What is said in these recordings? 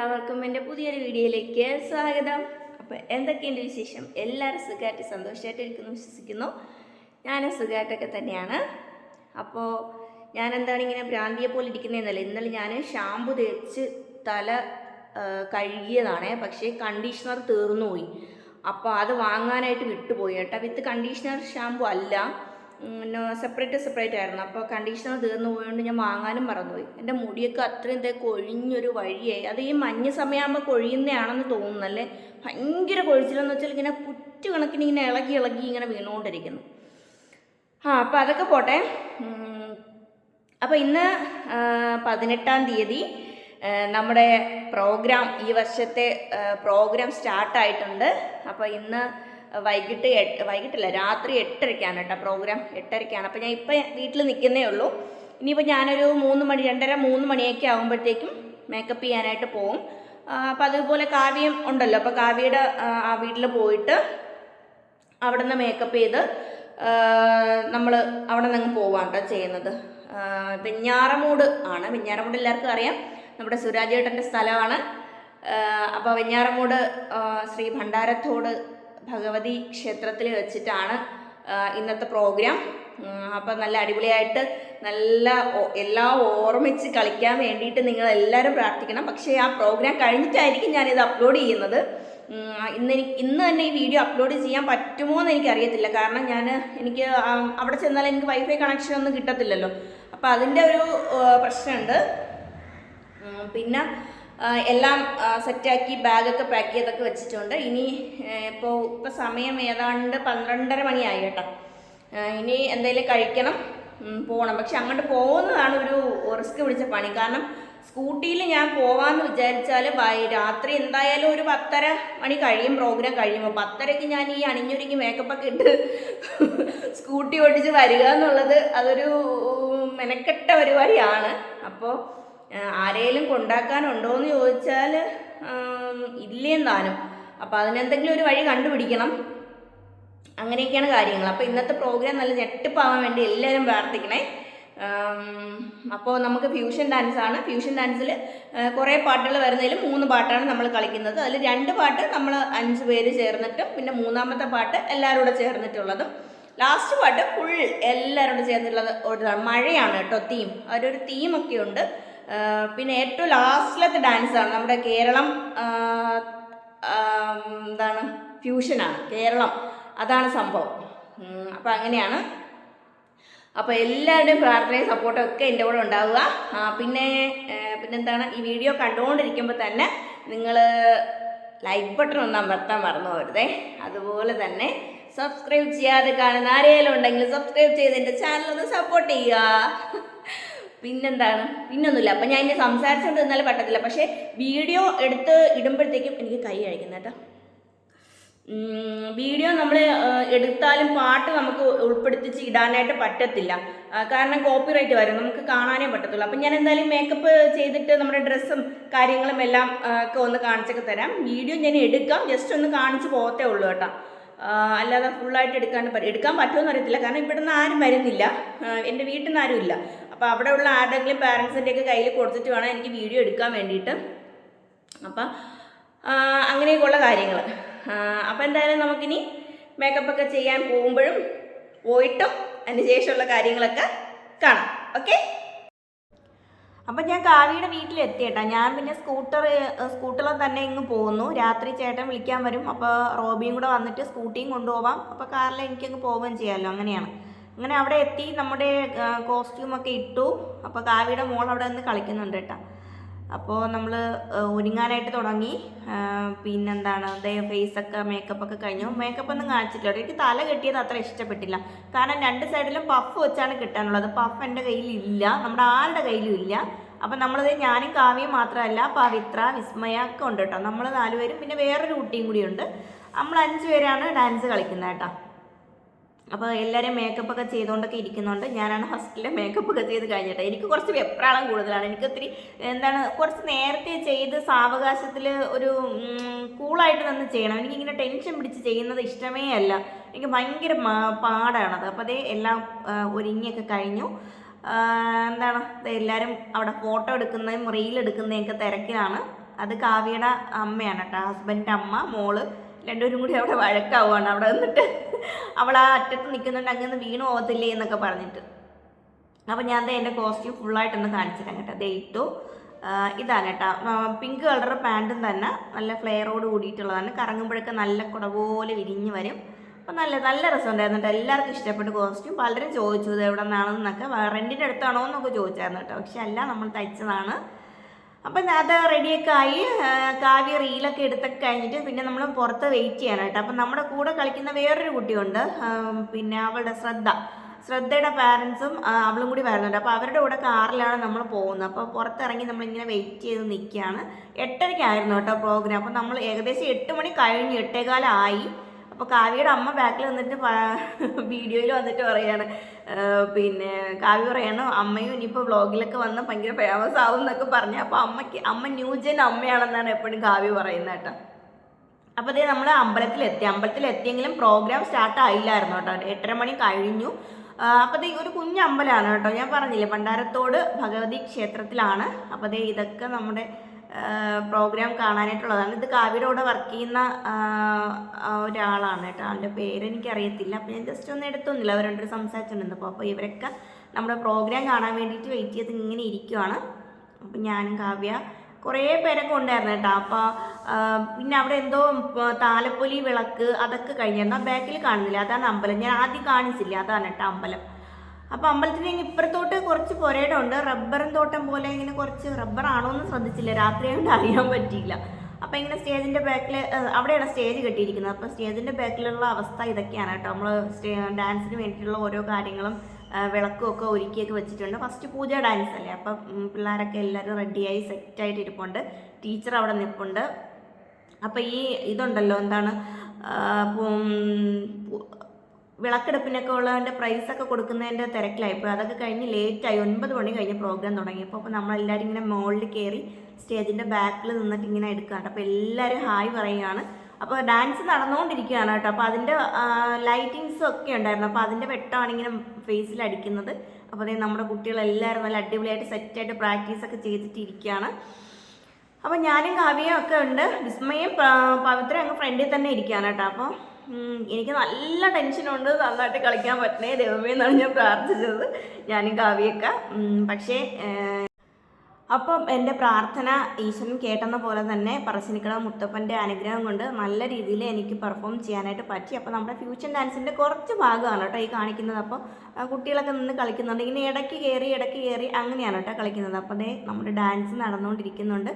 എല്ലാവർക്കും എന്റെ പുതിയൊരു വീഡിയോയിലേക്ക് സ്വാഗതം. അപ്പോൾ എന്തൊക്കെയുണ്ട് വിശേഷം? എല്ലാവരും സുഖമായിട്ട് സന്തോഷമായിട്ട് ഇരിക്കുന്നു വിശ്വസിക്കുന്നു. ഞാൻ സുഖമായിട്ടൊക്കെ തന്നെയാണ്. അപ്പോൾ ഞാൻ എന്താണ് ഇങ്ങനെ ഭ്രാന്തിയെ പോലെ ഇരിക്കുന്നതെന്നല്ല? ഇന്നലെ ഞാൻ ഷാമ്പു തേച്ച് തല കഴുകിയതാണ്. പക്ഷേ കണ്ടീഷണർ തീർന്നു പോയി അപ്പോൾ അത് വാങ്ങാനായിട്ട് വിട്ടുപോയി കേട്ടോ. വിത്ത് കണ്ടീഷണർ ഷാമ്പു അല്ല. സെപ്പറേറ്റ് സെപ്പറേറ്റ് ആയിരുന്നു. അപ്പോൾ കണ്ടീഷണർ തീർന്നു പോയതുകൊണ്ട് ഞാൻ വാങ്ങാനും മറന്നുപോയി. എന്റെ മുടിയൊക്കെ അത്രയും ഇതേ കൊഴിഞ്ഞൊരു വഴിയായി. അത് ഈ മഞ്ഞ സമയമാകുമ്പോൾ കൊഴിയുന്നതാണെന്ന് തോന്നുന്നല്ലേ ഭയങ്കര കൊഴിച്ചിലെന്ന് വെച്ചാൽ ഇങ്ങനെ പുറ്റു കണക്കിന് ഇങ്ങനെ ഇളകി ഇളകി ഇങ്ങനെ വീണുകൊണ്ടിരിക്കുന്നു. ആ അപ്പോൾ അതൊക്കെ പോട്ടെ. അപ്പോൾ ഇന്ന് പതിനെട്ടാം തീയതി നമ്മുടെ പ്രോഗ്രാം ഈ വർഷത്തെ പ്രോഗ്രാം സ്റ്റാർട്ടായിട്ടുണ്ട് അപ്പോൾ ഇന്ന് വൈകിട്ട് എട്ട് വൈകിട്ടില്ല രാത്രി എട്ടരയ്ക്കാണ് കേട്ടോ പ്രോഗ്രാം എട്ടരയ്ക്കാണ് അപ്പോൾ ഞാൻ ഇപ്പം വീട്ടിൽ നിൽക്കുന്നേ ഉള്ളൂ. ഇനിയിപ്പോൾ ഞാനൊരു മൂന്ന് മണി രണ്ടര മൂന്ന് മണിയൊക്കെ ആകുമ്പോഴത്തേക്കും മേക്കപ്പ് ചെയ്യാനായിട്ട് പോകും അപ്പോൾ അതുപോലെ കാവ്യം ഉണ്ടല്ലോ. അപ്പോൾ കാവ്യയുടെ ആ വീട്ടിൽ പോയിട്ട് അവിടെ നിന്ന് മേക്കപ്പ് ചെയ്ത് നമ്മൾ അവിടെ നിന്ന് അങ്ങ് പോവാണ് ചെയ്യുന്നത്. വെഞ്ഞാറമൂട് ആണ്. വെഞ്ഞാറമൂട് എല്ലാവർക്കും അറിയാം. നമ്മുടെ സുരാജേട്ടന്റെ സ്ഥലമാണ്. അപ്പോൾ വെഞ്ഞാറമൂട് ശ്രീ ഭണ്ഡാരത്തോട് ഭഗവതി ക്ഷേത്രത്തിൽ വെച്ചിട്ടാണ് ഇന്നത്തെ പ്രോഗ്രാം അപ്പം നല്ല അടിപൊളിയായിട്ട് നല്ല എല്ലാം ഓർമ്മിച്ച് കളിക്കാൻ വേണ്ടിയിട്ട് നിങ്ങൾ എല്ലാവരും പ്രാർത്ഥിക്കണം. പക്ഷേ ആ പ്രോഗ്രാം കഴിഞ്ഞിട്ടായിരിക്കും ഞാനിത് അപ്ലോഡ് ചെയ്യുന്നത്. ഇന്ന് എനിക്ക് ഇന്ന് തന്നെ ഈ വീഡിയോ അപ്ലോഡ് ചെയ്യാൻ പറ്റുമോ എന്ന് എനിക്കറിയത്തില്ല. കാരണം ഞാൻ എനിക്ക് അവിടെ ചെന്നാൽ എനിക്ക് വൈഫൈ കണക്ഷൻ ഒന്നും കിട്ടത്തില്ലല്ലോ. അപ്പോൾ അതിന്റെ ഒരു പ്രശ്നമുണ്ട്. പിന്നെ എല്ലാം സെറ്റാക്കി ബാഗൊക്കെ പാക്ക് ചെയ്തൊക്കെ വെച്ചിട്ടുണ്ട്. ഇനി ഇപ്പോൾ ഇപ്പോൾ സമയം ഏതാണ്ട് പന്ത്രണ്ടര മണിയായി കേട്ടോ. ഇനി എന്തെങ്കിലും കഴിക്കണം പോകണം പക്ഷെ അങ്ങോട്ട് പോകുന്നതാണ് ഒരു റിസ്ക് പിടിച്ച പണി. കാരണം സ്കൂട്ടിയിൽ ഞാൻ പോവാന്ന് വിചാരിച്ചാൽ രാത്രി എന്തായാലും ഒരു പത്തര മണി കഴിയും പ്രോഗ്രാം കഴിയുമ്പോൾ പത്തരയ്ക്ക് ഞാൻ ഈ അണിഞ്ഞൊരുങ്ങി മേക്കപ്പൊക്കെ ഇട്ട് സ്കൂട്ടി ഓടിച്ച് വരിക എന്നുള്ളത് അതൊരു മെനക്കെട്ട പരിപാടിയാണ്. അപ്പോൾ ആരെയും കൊണ്ടാക്കാനുണ്ടോ എന്ന് ചോദിച്ചാൽ ഇല്ലേം താനും അപ്പോൾ അതിനെന്തെങ്കിലും ഒരു വഴി കണ്ടുപിടിക്കണം. അങ്ങനെയൊക്കെയാണ് കാര്യങ്ങൾ. അപ്പോൾ ഇന്നത്തെ പ്രോഗ്രാം നല്ല ഞെട്ടിപ്പാവാൻ വേണ്ടി എല്ലാവരും പ്രാർത്ഥിക്കണേ. അപ്പോൾ നമുക്ക് ഫ്യൂഷൻ ഡാൻസ് ആണ്. ഫ്യൂഷൻ ഡാൻസിൽ കുറേ പാട്ടുകൾ വരുന്നതിൽ മൂന്ന് പാട്ടാണ് നമ്മൾ കളിക്കുന്നത്. അതിൽ രണ്ട് പാട്ട് നമ്മൾ അഞ്ച് പേര് ചേർന്നിട്ടും പിന്നെ മൂന്നാമത്തെ പാട്ട് എല്ലാവരും കൂടെ ചേർന്നിട്ടുള്ളതും. ലാസ്റ്റ് പാട്ട് ഫുൾ എല്ലാവരും കൂടെ ചേർന്നിട്ടുള്ളത് മഴയാണ് കേട്ടോ തീം അവരൊരു തീമൊക്കെ ഉണ്ട്. പിന്നെ ഏറ്റവും ലാസ്റ്റിലത്തെ ഡാൻസാണ് നമ്മുടെ കേരളം എന്താണ് ഫ്യൂഷനാണ് കേരളം. അതാണ് സംഭവം. അപ്പോൾ അങ്ങനെയാണ്. അപ്പോൾ എല്ലാവരുടെയും പ്രാർത്ഥനയും സപ്പോർട്ടും ഒക്കെ എന്റെ കൂടെ ഉണ്ടാവുക. പിന്നെ പിന്നെന്താണ് ഈ വീഡിയോ കണ്ടുകൊണ്ടിരിക്കുമ്പോൾ തന്നെ നിങ്ങൾ ലൈക്ക് ബട്ടൺ ഒന്ന് അമർത്താൻ മറന്നു പോരുതേ അതുപോലെ തന്നെ സബ്സ്ക്രൈബ് ചെയ്യാതെ കാണുന്ന ആരെങ്കിലും ഉണ്ടെങ്കിൽ സബ്സ്ക്രൈബ് ചെയ്ത് എന്റെ ചാനൽ ഒന്ന് സപ്പോർട്ട് ചെയ്യുക. പിന്നെന്താണ്? പിന്നൊന്നുമില്ല. അപ്പം ഞാൻ ഇനി സംസാരിച്ചുകൊണ്ട് നിന്നാലും പറ്റത്തില്ല. പക്ഷേ വീഡിയോ എടുത്ത് ഇടുമ്പോഴത്തേക്കും എനിക്ക് കൈ കഴിക്കുന്ന കേട്ടോ. വീഡിയോ നമ്മൾ എടുത്താലും പാട്ട് നമുക്ക് ഉൾപ്പെടുത്തിച്ച് ഇടാനായിട്ട് പറ്റത്തില്ല. കാരണം കോപ്പിറൈറ്റ് വരും. നമുക്ക് കാണാനേ പറ്റത്തുള്ളൂ. അപ്പം ഞാൻ എന്തായാലും മേക്കപ്പ് ചെയ്തിട്ട് നമ്മുടെ ഡ്രസ്സും കാര്യങ്ങളും എല്ലാം ഒക്കെ ഒന്ന് കാണിച്ചൊക്കെ തരാം. വീഡിയോ ഞാൻ എടുക്കാം. ജസ്റ്റ് ഒന്ന് കാണിച്ച് പോകത്തേ ഉള്ളൂ കേട്ടോ. അല്ലാതെ ഫുള്ളായിട്ട് എടുക്കാൻ എടുക്കാൻ പറ്റുമെന്ന് അറിയത്തില്ല. കാരണം ഇവിടെ നിന്ന് ആരും വരുന്നില്ല. എന്റെ വീട്ടിൽ നിന്ന് ആരും ഇല്ല. അപ്പോൾ അവിടെയുള്ള ആരുടെങ്കിലും പാരൻസിന്റെ ഒക്കെ കയ്യിൽ കൊടുത്തിട്ട് വേണം എനിക്ക് വീഡിയോ എടുക്കാൻ വേണ്ടിയിട്ട്. അപ്പം അങ്ങനെയൊക്കെയുള്ള കാര്യങ്ങൾ അപ്പം എന്തായാലും നമുക്കിനി മേക്കപ്പ് ഒക്കെ ചെയ്യാൻ പോകുമ്പോഴും പോയിട്ടും അതിന് ശേഷമുള്ള കാര്യങ്ങളൊക്കെ കാണാം. ഓക്കെ അപ്പം ഞാൻ കാവ്യയുടെ വീട്ടിലെത്തി കേട്ടോ. ഞാൻ പിന്നെ സ്കൂട്ടർ സ്കൂട്ടറിൽ തന്നെ ഇങ്ങ് പോകുന്നു. രാത്രി ചേട്ടൻ വിളിക്കാൻ വരും. അപ്പോൾ റോബിയും കൂടെ വന്നിട്ട് സ്കൂട്ടിയും കൊണ്ടുപോവാം. അപ്പോൾ കാറിൽ എനിക്കങ്ങ് പോവുകയും ചെയ്യാമല്ലോ അങ്ങനെയാണ്. അങ്ങനെ അവിടെ എത്തി നമ്മുടെ കോസ്റ്റ്യൂമൊക്കെ ഇട്ടു. അപ്പോൾ കാവിയുടെ മോൾ അവിടെ നിന്ന് കളിക്കുന്നുണ്ട് കേട്ടോ. അപ്പോൾ നമ്മൾ ഒരുങ്ങാനായിട്ട് തുടങ്ങി. പിന്നെന്താണ് ദേ ഫേസൊക്കെ മേക്കപ്പൊക്കെ കഴിഞ്ഞു. മേക്കപ്പ് ഒന്നും കാണിച്ചിട്ടില്ല. എനിക്ക് തല കെട്ടിയത് അത്ര ഇഷ്ടപ്പെട്ടില്ല. കാരണം രണ്ട് സൈഡിലും പഫ് വെച്ചാണ് കിട്ടാനുള്ളത്. പഫ് എന്റെ കയ്യിലില്ല. നമ്മുടെ ആളുടെ കയ്യിലും ഇല്ല. അപ്പം നമ്മളത് ഞാനും കാവ്യം മാത്രമല്ല പവിത്ര വിസ്മയ ഒക്കെ ഉണ്ട് കേട്ടോ. നമ്മൾ നാലുപേരും പിന്നെ വേറൊരു കുട്ടിയും കൂടിയുണ്ട് നമ്മൾ അഞ്ച് പേരാണ് ഡാൻസ് കളിക്കുന്നത് കേട്ടോ. അപ്പോൾ എല്ലാവരും മേക്കപ്പ് ഒക്കെ ചെയ്തുകൊണ്ടൊക്കെ ഇരിക്കുന്നുണ്ട്. ഞാനാണ് ഫസ്റ്റിലെ മേക്കപ്പ് ഒക്കെ ചെയ്ത് കഴിഞ്ഞിട്ട്. എനിക്ക് കുറച്ച് വെപ്രാളം കൂടുതലാണ്. എനിക്ക് ഒത്തിരി എന്താണ് കുറച്ച് നേരത്തെ ചെയ്ത് സാവകാശത്തിൽ ഒരു കൂളായിട്ട് നിന്ന് ചെയ്യണം. എനിക്ക് ഇങ്ങനെ ടെൻഷൻ പിടിച്ച് ചെയ്യുന്നത് ഇഷ്ടമേ അല്ല. എനിക്ക് ഭയങ്കര പാടാണത്. അപ്പോൾ അതേ എല്ലാം ഒരുങ്ങിയൊക്കെ കഴിഞ്ഞു. എന്താണ് എല്ലാവരും അവിടെ ഫോട്ടോ എടുക്കുന്നതും റീൽ എടുക്കുന്നതും ഒക്കെ തിരക്കിലാണ്. അത് കാവ്യയുടെ അമ്മയാണ് കേട്ടോ ഹസ്ബൻഡിന്റെ അമ്മ മോൾ. രണ്ടുപേരും കൂടി അവിടെ വഴക്കാവുകയാണ് അവിടെ നിന്നിട്ട് അവൾ ആ അറ്റത്ത് നിൽക്കുന്നുണ്ട്. അങ്ങനെ വീണ് പോകത്തില്ലേ എന്നൊക്കെ പറഞ്ഞിട്ട്. അപ്പോൾ ഞാൻ ദേ എന്റെ കോസ്റ്റ്യൂം ഫുള്ളായിട്ടൊന്ന് കാണിച്ചിരാം കേട്ടോ. ദേ ഇട്ടു. ഇതാണ് കേട്ടോ. പിങ്ക് കളർ പാന്റും തന്നെ നല്ല ഫ്ലെയറോട് കൂടിയിട്ടുള്ളതാണ്. കറങ്ങുമ്പോഴൊക്കെ നല്ല കുട പോലെ വിരിഞ്ഞ് വരും. അപ്പം നല്ല നല്ല രസമുണ്ടായിരുന്നു കേട്ടോ. എല്ലാവർക്കും ഇഷ്ടപ്പെട്ട കോസ്റ്റ്യൂം പലരും ചോദിച്ചു ഇത് എവിടെ നിന്നാണെന്നൊക്കെ റെന്റിന്റെ അടുത്താണോ എന്നൊക്കെ ചോദിച്ചായിരുന്നു കേട്ടോ. പക്ഷെ അല്ല നമ്മൾ തയ്ച്ചതാണ്. അപ്പം അത് റെഡിയൊക്കെ ആയി. കാവ്യ റീലൊക്കെ എടുത്തൊക്കെ കഴിഞ്ഞിട്ട് പിന്നെ നമ്മൾ പുറത്ത് വെയിറ്റ് ചെയ്യാനായിട്ട് അപ്പം നമ്മുടെ കൂടെ കളിക്കുന്ന വേറൊരു കുട്ടിയുണ്ട്. പിന്നെ അവളുടെ ശ്രദ്ധ. ശ്രദ്ധയുടെ പാരൻസും അവളും കൂടി വരുന്നുണ്ട്. അപ്പോൾ അവരുടെ കൂടെ കാറിലാണ് നമ്മൾ പോകുന്നത്. അപ്പോൾ പുറത്തിറങ്ങി നമ്മളിങ്ങനെ വെയിറ്റ് ചെയ്ത് നിൽക്കുകയാണ്. എട്ടരയ്ക്കായിരുന്നു കേട്ടോ പ്രോഗ്രാം അപ്പോൾ നമ്മൾ ഏകദേശം എട്ട് മണി കഴിഞ്ഞ് എട്ടേകാലമായി അപ്പോൾ കാവ്യയുടെ അമ്മ ബാക്കിൽ വന്നിട്ട് വീഡിയോയിൽ വന്നിട്ട് പറയാണ്. പിന്നെ കാവ്യ പറയാണ് അമ്മയും ഇനിയിപ്പോൾ വ്ളോഗിലൊക്കെ വന്ന് ഭയങ്കര ഫേമസ് ആവും എന്നൊക്കെ പറഞ്ഞു. അപ്പോൾ അമ്മയ്ക്ക് അമ്മ ന്യൂജൻ അമ്മയാണെന്നാണ് എപ്പോഴും കാവ്യ പറയുന്നത് കേട്ടോ. അപ്പോൾ അതേ നമ്മൾ അമ്പലത്തിലെത്തി. അമ്പലത്തിലെത്തിയെങ്കിലും പ്രോഗ്രാം സ്റ്റാർട്ട് ആയില്ലായിരുന്നു കേട്ടോ. എട്ടര മണി കഴിഞ്ഞു. ദേ ഒരു കുഞ്ഞമ്പലമാണ് കേട്ടോ. ഞാൻ പറഞ്ഞില്ലേ പണ്ടാരത്തോട് ഭഗവതി ക്ഷേത്രത്തിലാണ്. അപ്പോൾ ദേ ഇതൊക്കെ നമ്മുടെ പ്രോഗ്രാം കാണാനായിട്ടുള്ളതാണ് ഇത് കാവ്യയുടെ കൂടെ വർക്ക് ചെയ്യുന്ന ഒരാളാണ് കേട്ടോ. ആളുടെ പേര് എനിക്കറിയത്തില്ല. അപ്പോൾ ഞാൻ ജസ്റ്റ് ഒന്ന് എടുത്തൊന്നുമില്ല. അവർ രണ്ടുപേരും സംസാരിച്ചിട്ടുണ്ടപ്പോൾ അപ്പോൾ ഇവരൊക്കെ നമ്മുടെ പ്രോഗ്രാം കാണാൻ വേണ്ടിയിട്ട് വെയിറ്റ് ചെയ്ത് ഇങ്ങനെ ഇരിക്കുവാണ്. അപ്പം ഞാനും കാവ്യ കുറേ പേരൊക്കെ ഉണ്ടായിരുന്നു കേട്ടോ. അപ്പോൾ പിന്നെ അവിടെ എന്തോ താലപ്പൊലി വിളക്ക് അതൊക്കെ കഴിഞ്ഞായിരുന്നു ആ ബാക്കിൽ കാണുന്നില്ല. അതാണ് അമ്പലം. ഞാൻ ആദ്യം കാണിച്ചില്ല? അതാണ് കേട്ടോ അമ്പലം. അപ്പോൾ അമ്പലത്തിന് ഇപ്പുറത്തോട്ട് കുറച്ച് പുരയുടെ ഉണ്ട് റബ്ബറും തോട്ടം പോലെ ഇങ്ങനെ കുറച്ച് റബ്ബർ ആണോ എന്ന് ശ്രദ്ധിച്ചില്ല. രാത്രി കൊണ്ട് അറിയാൻ പറ്റിയില്ല. അപ്പോൾ ഇങ്ങനെ സ്റ്റേജിന്റെ ബാക്കിൽ അവിടെയാണ് സ്റ്റേജ് കെട്ടിയിരിക്കുന്നത്. അപ്പോൾ സ്റ്റേജിന്റെ ബാക്കിലുള്ള അവസ്ഥ ഇതൊക്കെയാണ് കേട്ടോ. നമ്മൾ ഡാൻസിന് വേണ്ടിയിട്ടുള്ള ഓരോ കാര്യങ്ങളും ആ, വിളക്കും ഒക്കെ ഒരുക്കിയൊക്കെ വെച്ചിട്ടുണ്ട്. ഫസ്റ്റ് പൂജ ഡാൻസ് അല്ലേ? അപ്പം പിള്ളേരൊക്കെ എല്ലാവരും റെഡിയായി സെറ്റായിട്ട് ഇരിപ്പുണ്ട്. ടീച്ചർ അവിടെ നിൽപ്പുണ്ട് അപ്പോൾ ഈ ഇതുണ്ടല്ലോ എന്താണ് വിളക്കെടുപ്പിനൊക്കെ ഉള്ളതിന്റെ പ്രൈസൊക്കെ കൊടുക്കുന്നതിന്റെ തിരക്കിലായിപ്പോൾ അതൊക്കെ കഴിഞ്ഞ് ലേറ്റായി ഒൻപത് മണി കഴിഞ്ഞ് പ്രോഗ്രാം തുടങ്ങിയപ്പോൾ അപ്പോൾ നമ്മളെല്ലാവരും ഇങ്ങനെ മുകളിൽ കയറി സ്റ്റേജിന്റെ ബാക്കിൽ നിന്നിട്ട് ഇങ്ങനെ എടുക്കാണ്ട് അപ്പോൾ എല്ലാവരും ഹായ് പറയുകയാണ് അപ്പോൾ ഡാൻസ് നടന്നുകൊണ്ടിരിക്കുകയാണ് കേട്ടോ. അപ്പോൾ അതിന്റെ ലൈറ്റിങ്സും ഒക്കെ ഉണ്ടായിരുന്നു. അപ്പോൾ അതിന്റെ വെട്ടമാണ് ഇങ്ങനെ ഫേസിൽ അടിക്കുന്നത്. അപ്പോൾ അതേ നമ്മുടെ കുട്ടികളെല്ലാവരും നല്ല അടിപൊളിയായിട്ട് സെറ്റായിട്ട് പ്രാക്ടീസൊക്കെ ചെയ്തിട്ടിരിക്കുകയാണ്. അപ്പോൾ ഞാനും കാവ്യയും ഒക്കെ ഉണ്ട്. വിസ്മയും പവിത്രയും അങ്ങ് ഫ്രണ്ടിൽ തന്നെ ഇരിക്കുകയാണ് കേട്ടോ. അപ്പോൾ എനിക്ക് നല്ല ടെൻഷനുണ്ട് നന്നായിട്ട് കളിക്കാൻ പറ്റണേ. ദൈവമേ എന്നാണ് ഞാൻ പ്രാർത്ഥിച്ചത്. ഞാനും കാവ്യൊക്കെ പക്ഷേ അപ്പം എന്റെ പ്രാർത്ഥന ഈശ്വരൻ കേട്ടെന്ന പോലെ തന്നെ പറശ്ശിനിക്കട മുത്തപ്പന്റെ അനുഗ്രഹം കൊണ്ട് നല്ല രീതിയിൽ എനിക്ക് പെർഫോം ചെയ്യാനായിട്ട് പറ്റി. അപ്പോൾ നമ്മുടെ ഫ്യൂച്ചർ ഡാൻസിന്റെ കുറച്ച് ഭാഗമാണ് കേട്ടോ ഈ കാണിക്കുന്നത്. അപ്പോൾ കുട്ടികളൊക്കെ നിന്ന് കളിക്കുന്നുണ്ട്. ഇങ്ങനെ ഇടയ്ക്ക് കയറി ഇടയ്ക്ക് കയറി അങ്ങനെയാണ് കേട്ടോ കളിക്കുന്നത്. അപ്പോൾ അതേ നമ്മുടെ ഡാൻസ് നടന്നുകൊണ്ടിരിക്കുന്നുണ്ട്.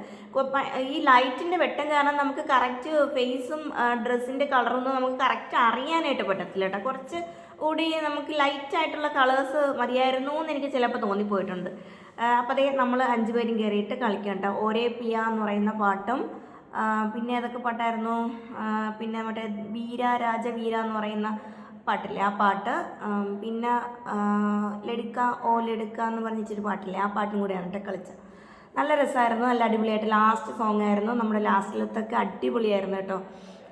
ഈ ലൈറ്റിന്റെ വെട്ടം കാരണം നമുക്ക് കറക്റ്റ് ഫേസും ഡ്രസ്സിന്റെ കളറൊന്നും നമുക്ക് കറക്റ്റ് അറിയാനായിട്ട് പറ്റത്തില്ല കേട്ടോ. കുറച്ച് കൂടി നമുക്ക് ലൈറ്റായിട്ടുള്ള കളേഴ്സ് മതിയായിരുന്നു എന്ന് എനിക്ക് ചിലപ്പോൾ തോന്നിപ്പോയിട്ടുണ്ട്. അപ്പോൾ അതേ നമ്മൾ അഞ്ച് പേരും കയറിയിട്ട് കളിക്കാം കേട്ടോ ഒരേ പിയ എന്ന് പറയുന്ന പാട്ടും പിന്നെ ഏതൊക്കെ പാട്ടായിരുന്നു? പിന്നെ മറ്റേ വീര രാജവീര എന്ന് പറയുന്ന പാട്ടില്ലേ ആ പാട്ട്. പിന്നെ ലെടുക്ക ഓ ലടുക്ക എന്ന് പറഞ്ഞിട്ടൊരു പാട്ടില്ലേ ആ പാട്ടും കൂടെയാണ് കേട്ടോ കളിച്ചത്. നല്ല രസമായിരുന്നു നല്ല അടിപൊളിയായിട്ട് ലാസ്റ്റ് സോങ് ആയിരുന്നു. നമ്മുടെ ലാസ്റ്റിലത്തൊക്കെ അടിപൊളിയായിരുന്നു കേട്ടോ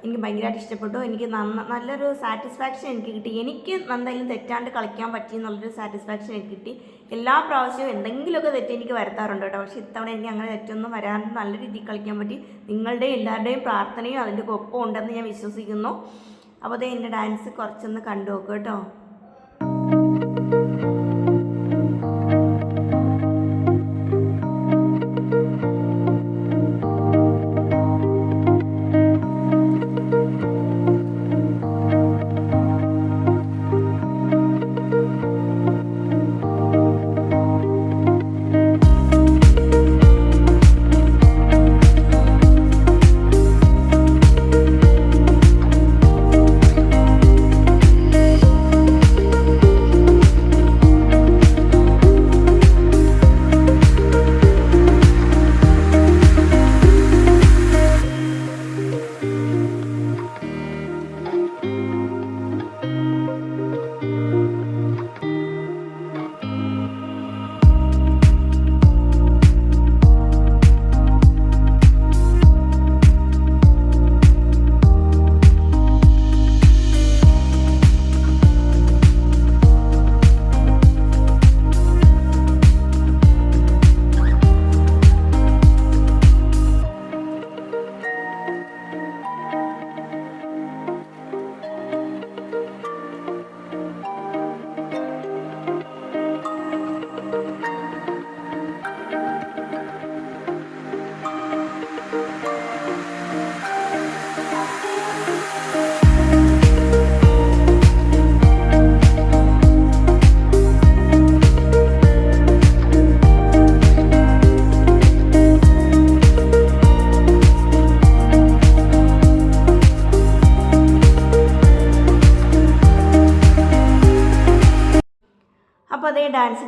എനിക്ക് ഭയങ്കരമായിട്ട് ഇഷ്ടപ്പെട്ടു. എനിക്ക് നന്ന നല്ലൊരു സാറ്റിസ്ഫാക്ഷൻ എനിക്ക് കിട്ടി. എനിക്ക് എന്തായാലും തെറ്റാണ്ട് കളിക്കാൻ പറ്റി എന്നുള്ളൊരു സാറ്റിസ്ഫാക്ഷൻ എനിക്ക് കിട്ടി. എല്ലാ പ്രാവശ്യവും എന്തെങ്കിലുമൊക്കെ തെറ്റ് എനിക്ക് വരുത്താറുണ്ട് കേട്ടോ. പക്ഷേ ഇത്തവണ എനിക്ക് അങ്ങനെ തെറ്റൊന്നും വരാണ്ട് നല്ല രീതിയിൽ കളിക്കാൻ പറ്റി. നിങ്ങളുടെയും എല്ലാവരുടെയും പ്രാർത്ഥനയും അതിന്റെ ഒപ്പം ഉണ്ടെന്ന് ഞാൻ വിശ്വസിക്കുന്നു. അപ്പോൾ അത് എന്റെ ഡാൻസ് കുറച്ചൊന്ന് കണ്ടു നോക്കും കേട്ടോ.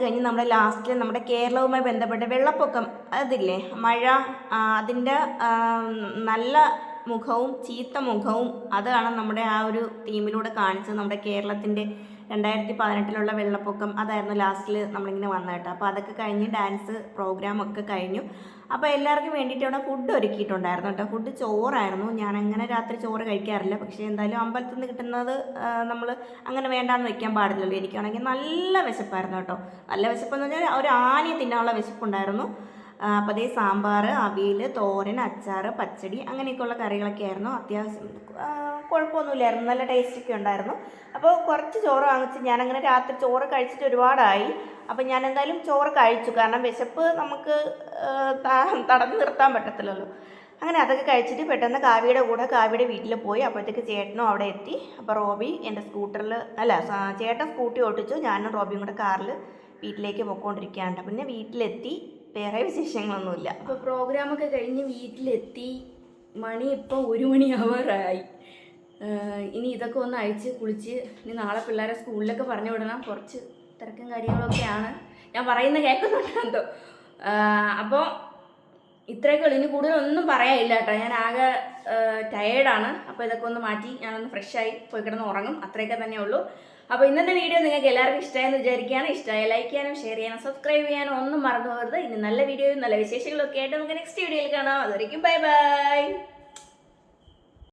കഴിഞ്ഞ് നമ്മുടെ ലാസ്റ്റിൽ നമ്മുടെ കേരളവുമായി ബന്ധപ്പെട്ട വെള്ളപ്പൊക്കം അതില്ലേ? മഴ അതിന്റെ നല്ല മുഖവും ചീത്ത മുഖവും അതാണ് നമ്മുടെ ആ ഒരു തീമിലൂടെ കാണിച്ചത് നമ്മുടെ കേരളത്തിന്റെ രണ്ടായിരത്തി പതിനെട്ടിലുള്ള വെള്ളപ്പൊക്കം അതായിരുന്നു ലാസ്റ്റിൽ നമ്മളിങ്ങനെ വന്നത് കേട്ടോ അപ്പോൾ അതൊക്കെ കഴിഞ്ഞ് ഡാൻസ് പ്രോഗ്രാം ഒക്കെ കഴിഞ്ഞു. അപ്പോൾ എല്ലാവർക്കും വേണ്ടിയിട്ട് അവിടെ ഫുഡ് ഒരുക്കിയിട്ടുണ്ടായിരുന്നു കേട്ടോ. ഫുഡ് ചോറായിരുന്നു. ഞാൻ അങ്ങനെ രാത്രി ചോറ് കഴിക്കാറില്ല. പക്ഷേ എന്തായാലും അമ്പലത്തിൽ നിന്ന് കിട്ടുന്നത് നമ്മൾ അങ്ങനെ വേണ്ടാന്ന് വെക്കാൻ പാടില്ലല്ലോ. എനിക്കാണെങ്കിൽ നല്ല വിശപ്പായിരുന്നു കേട്ടോ. നല്ല വിശപ്പെന്ന് പറഞ്ഞാൽ ഒരു ആനയെ തിന്നാനുള്ള വിശപ്പുണ്ടായിരുന്നു. അപ്പോൾ അതേ സാമ്പാർ അവിയൽ തോരൻ അച്ചാർ പച്ചടി അങ്ങനെയൊക്കെയുള്ള കറികളൊക്കെ ആയിരുന്നു അത്യാവശ്യം കുഴപ്പമൊന്നുമില്ലായിരുന്നു. നല്ല ടേസ്റ്റൊക്കെ ഉണ്ടായിരുന്നു. അപ്പോൾ കുറച്ച് ചോറ് വാങ്ങിച്ച് ഞാനങ്ങനെ രാത്രി ചോറ് കഴിച്ചിട്ട് ഒരുപാടായി. അപ്പം ഞാൻ എന്തായാലും ചോറ് കഴിച്ചു. കാരണം വിശപ്പ് നമുക്ക് തടഞ്ഞു നിർത്താൻ പറ്റത്തില്ലല്ലോ. അങ്ങനെ അതൊക്കെ കഴിച്ചിട്ട് പെട്ടെന്ന് കാവിയുടെ കൂടെ കാവിയുടെ വീട്ടിൽ പോയി. അപ്പോഴത്തേക്ക് ചേട്ടനും അവിടെ എത്തി. അപ്പോൾ റോബി എന്റെ സ്കൂട്ടറിൽ അല്ല ചേട്ടൻ സ്കൂട്ടി ഓട്ടിച്ചു. ഞാനും റോബിയും കൂടെ കാറിൽ വീട്ടിലേക്ക് പോയിക്കൊണ്ടിരിക്കുകയാണ്. പിന്നെ വീട്ടിലെത്തി. വേറെ വിശേഷങ്ങളൊന്നുമില്ല. അപ്പോൾ പ്രോഗ്രാമൊക്കെ കഴിഞ്ഞ് വീട്ടിലെത്തി. മണി ഇപ്പോൾ ഒരു മണിയാവാറായി. ഇനി ഇതൊക്കെ ഒന്ന് അയച്ച് കുളിച്ച് ഇനി നാളെ പിള്ളേരെ സ്കൂളിലൊക്കെ പറഞ്ഞു വിടണം. കുറച്ച് തിരക്കും കാര്യങ്ങളൊക്കെയാണ്. ഞാൻ പറയുന്ന കേൾക്കുന്നുണ്ടോ? അപ്പോൾ ഇത്രയൊക്കെ ഉള്ളൂ. ഇനി കൂടുതലൊന്നും പറയാനില്ല കേട്ടോ. ഞാൻ ആകെ ടയേർഡാണ് അപ്പോൾ ഇതൊക്കെ ഒന്ന് മാറ്റി ഞാനൊന്ന് ഫ്രഷായി പോയി കിടന്ന് ഉറങ്ങും. അത്രയൊക്കെ തന്നെ ഉള്ളൂ അപ്പോൾ ഇന്നത്തെ വീഡിയോ നിങ്ങൾക്ക് എല്ലാവർക്കും ഇഷ്ടമായെന്ന് വിചാരിക്കുകയാണ്. ഇഷ്ടമായി ലൈക്ക് ചെയ്യാനും ഷെയർ ചെയ്യാനും സബ്സ്ക്രൈബ് ചെയ്യാനും ഒന്നും മറന്നു പോകരുത്. ഇനി നല്ല വീഡിയോയും നല്ല വിശേഷങ്ങളൊക്കെ ആയിട്ട് നമുക്ക് നെക്സ്റ്റ് വീഡിയോയിൽ കാണാം. അതുവരെയും ബൈ ബൈ